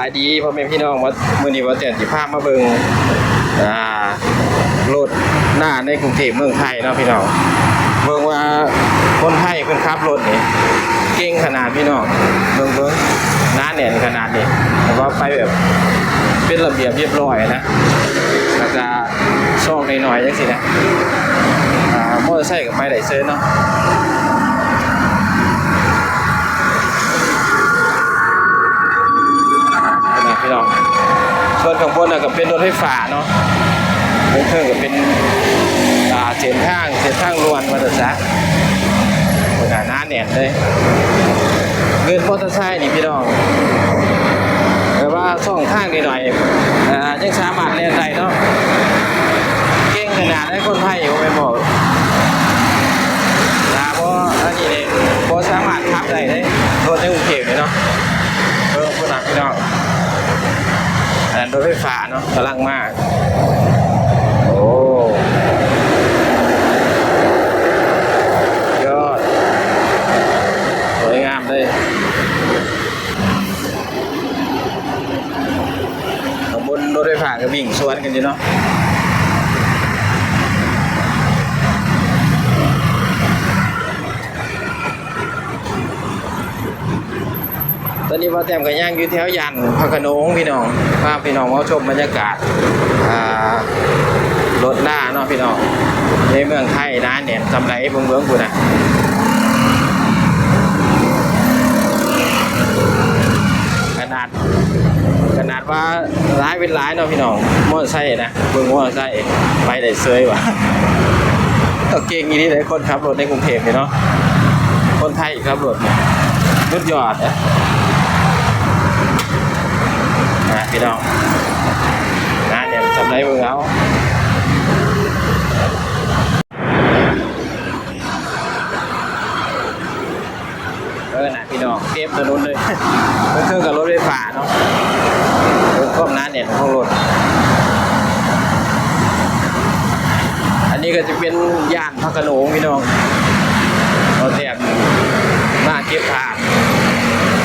ายดีพ่อแม่พี่น้องว่ามื้อนี้ว่าแต่นสิพามาเบิงอ่ารถหน้าในกรุงเทพเมืองไทยเนาะพี่น้องเบิ่งว่าคนไทยเพิ่นขับรถนี่เก่งขนาดพี่น้องเบิ่งเบิ่งหน้าแน่นขนาดนี้แต่ว่าไปแบบเป็นระเบียบเรียบร้อยนะแล้วก็ซอกหน่อยๆจังซี่นะอ่ามอเตอร์ไซค์ก็ไปได้เซิร์เนาะ พี่น้องส่วนข้างบนน่ะก็เป็นรถไฟฟ้าเนาะเบื้องก็เป็นอ่าเส้นทางเส้นทางลวนมาแต่ซะโอ้ยหนาหน้าแน่นเลยเงินมอเตอร์ไซค์นี่พี่น้องแต่ว่าช่องทางนิดหน่อยอ่ายังสามารถเล่นได้เนาะเก่งขนาดให้คนไทยอยู่ไม่บอกนะเพราะอันนี้เนี่ยพสามารถขับได้เลยรถในกรุงเทพเนี่ยเนาะ เพิ่มผู้นักพี่น้อง แต่รถไฟฟ้าเนาะกำลังมาก โอ้ยอดสวยงามเลยขบวนรถไฟฟ้าก็วิ่งสวนกันอยู่เนาะ อนนี้พ่อแต้มก็ย่างอยู่แถวยันพระขนงพี่น้องพาพี่น้องมาชมบรรยากาศอ่ารถหน้าเนาะพี่น้องในเมืองไทยนะเนี่ยกำไรเบื้องเบื้องกูนะขนาดขนาดว่าร้ายเป็นร้ายเนาะพี่น้องมอไซค์นะเบื้องมอไซค์ไปได้เซยว่ะต้องเก่งอย่างนี้เลยคนขับรถในกรุงเทพเนาะคนไทยขับรถยุดยอดนะ นะ พี่น้องนะเดี๋ยวทำไรมึงเอาเออนะพี่น้องเก็บถนนเลยก็คืองกับรถไฟฟ้าเนาะรถก้อมน้าเนี่ยของรถอันนี้ก็จะเป็นย่านพระโขนงพี่น้องเราเตรียมมาเก็บภาพ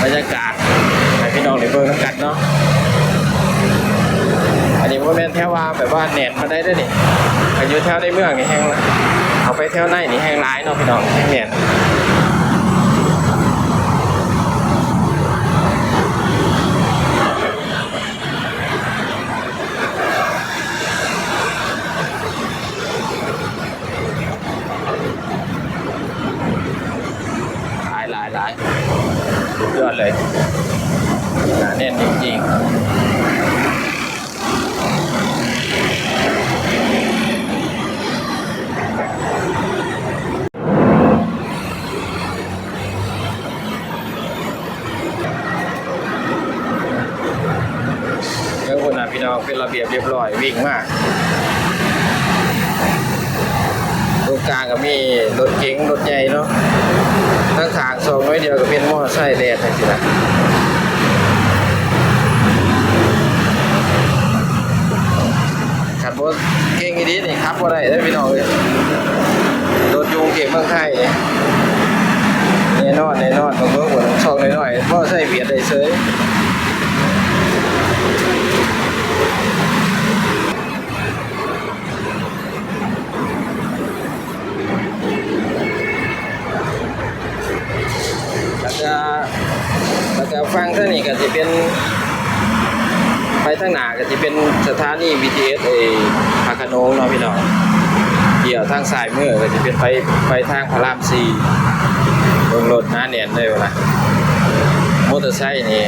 บรรยากาศให้พี่น้องได้เบิ่งน้ำกันเนาะ ว่าแม่นแถวว่าแบบว่าแหนนมาได้ด้วยนี่อายุแถวในเมืองนี่แห้งละเอาไปแถวในนี่แห้งร้ายเนาะพี่น้องแห้งแหนนหลายหลายหลายสุดยอดเลยหนาแน่นจริงๆ เรียบร้อยวิ่งมากตรงกลางก็มีรถเก๋งรถใหญ่เนาะทั้งขางสองน้อยเดียวก็เป็นมอเตอร์ไซค์แดดสินะขับรถเก่งอีดีนี่ครับว่าได้ได้พี่น้องเลยรถยุงเก็บเมืองไทยเนี่ยแน่นอนแน่นอนของเมืองหัวช่องน้อยๆมอเตอร์ไซค์เบียดได้เซย เป็นไปทางหนาก็จะเป็นสถานี BTS เอพาคโนงเนาะพี่น้องเดี่ยวทางซ้ายเมื่อก็จะเป็นไปไปทางพระรามสี่ลงรถหน้าเนียนเลยนะมอเตอร์ไซค์นี่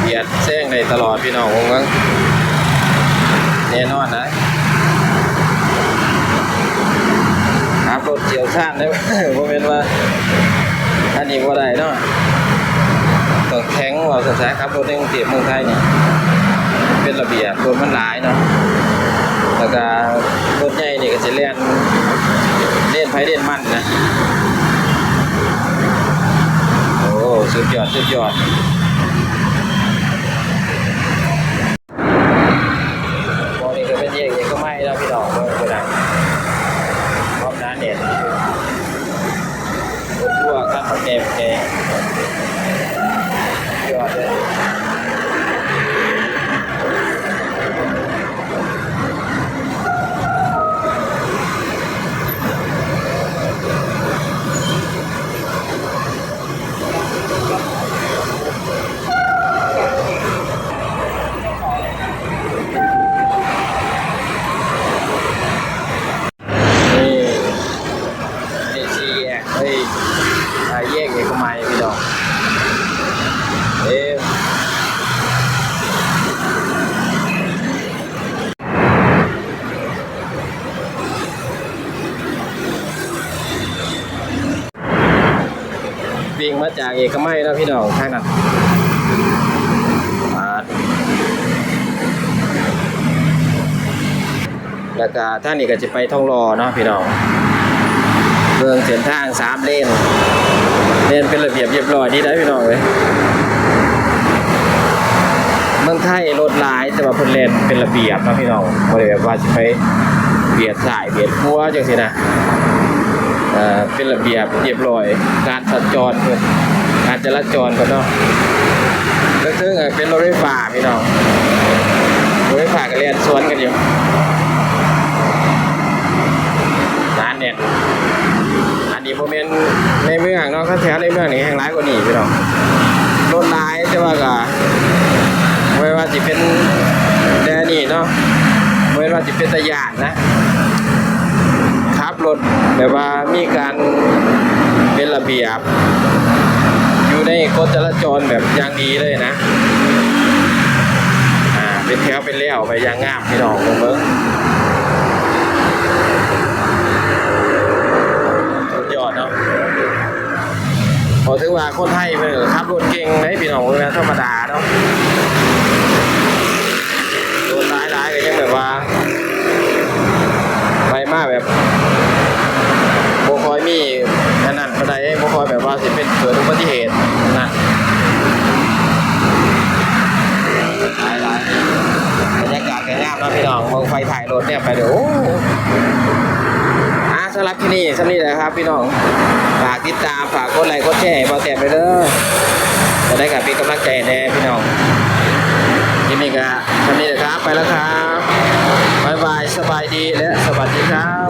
เบียดแซงในตลอดพี่น้องผมก็แน่นอนนะครับรถเฉียวชาติได้ผมเป็นว่าอันนี้ว่าได้เนาะ ต้องแข็งว่าสถานครับรถในกรุงเทพเมืองไทยเนี่ยเป็นระเบียบรถมันหลายเนาะแล้วก็รถใหญ่นี่ก็จะเล่นเล่นไฟเล่นมันนะโอ้สุดยอดสุดยอดมองนี่ก็เป็นเอกเอกก็ไม่แล้วพี่น้องเมื่อไหร่พร้อมน้าเน็ตทั่วข้างของแกมแกยอดเลย มาจากเอกมัยนะพี่น้องทางนั้นอ่าแล้วก็ท่างนี้ก็จะไปท่องรอเนาะพี่น้องเบืองเส้นทางสามเลนเลนเป็นระเบียบเรียบร้อยดีได้พี่น้องเลยเมืองไทยรถหลายแต่ว่าเพิ่นเลนเป็นระเบียบนะพี่น้องบ่ได้แบบว่าสิไปเบียดสายเบียดคัวจังซี่นะ เออเป็นระเบียบเรียบร้อย การสัญจรเพื่อนการจราจรก็เนาะแล้วซึ่งเออเป็นรถไฟฟ้าพี่น้องรถไฟฟ้าก็เรียนสวนกันอยู่ร้านเนี่ยอันนี้โมเมนในเมืองเนาะข้าแถวในเมืองนี่แห่งร้ายกว่านี้พี่น้องรถร้ายแต่ว่าก็ไม่ว่าจะเป็นแดนี่เนาะไม่ว่าจะเป็นตะยานนะ รถแบบว่ามีการเป็นระเบียบ อยู่ในกฎจราจรแบบอย่างดีเลยนะอ่าเป็นแถวเป็นเลี้ยวไปอย่างงามพี่น้องเบิ่งเบิ่งสุดยอดเนาะพอถึงว่าคนไทยเพิ่นขับรถเก่งได้พี่น้องเพิ่นธรรมดาเนาะรถหลายๆก็ยังแบบว่าไปมาแบบคอยมีอันนั้นปานใดบ่คอยแบบว่าสิเป็นเกิดอุบัติเหตุนะหลายหลายบรรยากาศก็งามเนาะพี่น้องมองไฟถ่ายรถเนี่ยไปเดี๋ยวโอ้อ่าสำหรับที่ นี่แหละครับพี่น้อง ฝากติดตาม ฝากกดไลค์ กดแชร์ให้บ่แต้มไปเด้อจะได้กับเป็นกำลังใจแน่พี่น้องที่นี่ก็สำนี้นะครับ ไปแล้วครับบายบาย สบายดีและสวัสดีครับ